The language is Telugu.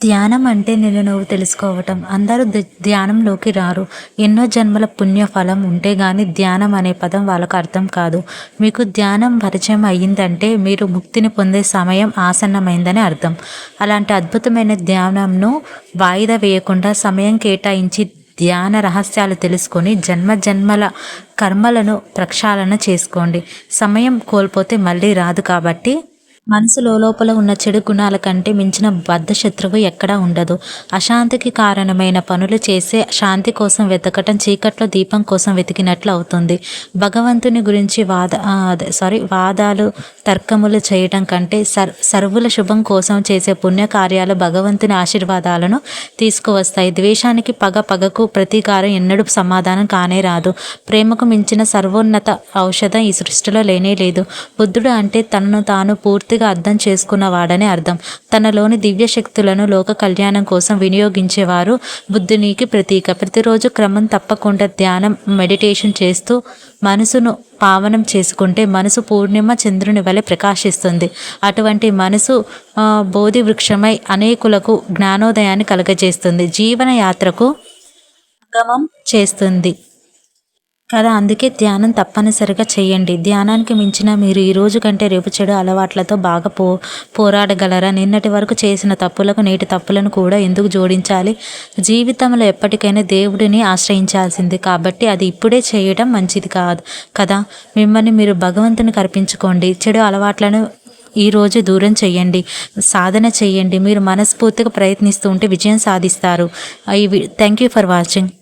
ధ్యానం అంటే నేను నువ్వు తెలుసుకోవటం. అందరూ ధ్యానంలోకి రారు. ఎన్నో జన్మల పుణ్యఫలం ఉంటే గాని ధ్యానం అనే పదం వాళ్ళకు అర్థం కాదు. మీకు ధ్యానం పరిచయం అయ్యిందంటే మీరు ముక్తిని పొందే సమయం ఆసన్నమైందని అర్థం. అలాంటి అద్భుతమైన ధ్యానంను వాయిదా వేయకుండా సమయం కేటాయించి ధ్యాన రహస్యాలు తెలుసుకొని జన్మ జన్మల కర్మలను ప్రక్షాళన చేసుకోండి. సమయం కోల్పోతే మళ్ళీ రాదు కాబట్టి మనసు లోపల ఉన్న చెడు గుణాల కంటే మించిన బద్ధ శత్రువు ఎక్కడా ఉండదు. అశాంతికి కారణమైన పనులు చేసే శాంతి కోసం వెతకటం చీకట్లో దీపం కోసం వెతికినట్లు అవుతుంది. భగవంతుని గురించి వాద సారీ వాదాలు తర్కములు చేయటం కంటే సర్ సర్వుల శుభం కోసం చేసే పుణ్యకార్యాలు భగవంతుని ఆశీర్వాదాలను తీసుకువస్తాయి. ద్వేషానికి పగ పగకు ప్రతీకారం ఎన్నడూ సమాధానం కానే రాదు. ప్రేమకు మించిన సర్వోన్నత ఔషధం ఈ సృష్టిలో లేనే లేదు. బుద్ధుడు అంటే తనను తాను పూర్తి పూర్తిగా అర్థం చేసుకున్నవాడని అర్థం. తనలోని దివ్య శక్తులను లోక కళ్యాణం కోసం వినియోగించేవారు బుద్ధునికి ప్రతీక. ప్రతిరోజు క్రమం తప్పకుండా ధ్యానం మెడిటేషన్ చేస్తూ మనసును పావనం చేసుకుంటే మనసు పూర్ణిమ చంద్రుని వలె ప్రకాశిస్తుంది. అటువంటి మనసు బోధి వృక్షమై అనేకులకు జ్ఞానోదయాన్ని కలగజేస్తుంది. జీవన యాత్రకు గమం చేస్తుంది. కదా అందుకే ధ్యానం తప్పనిసరిగా చేయండి. ధ్యానానికి మించిన మీరు ఈ రోజు కంటే రేపు చెడు అలవాట్లతో బాగా పో పోరాడగలరా? నిన్నటి వరకు చేసిన తప్పులకు నేటి తప్పులను కూడా ఎందుకు జోడించాలి? జీవితంలో ఎప్పటికైనా దేవుడిని ఆశ్రయించాల్సింది. కాబట్టి అది ఇప్పుడే చేయడం మంచిది కాదు కదా? మిమ్మల్ని మీరు భగవంతుని కల్పించుకోండి చెడు అలవాట్లను ఈరోజు దూరం చేయండి. సాధన చేయండి. మీరు మనస్ఫూర్తిగా ప్రయత్నిస్తూ ఉంటే విజయం సాధిస్తారు. Thank you for watching.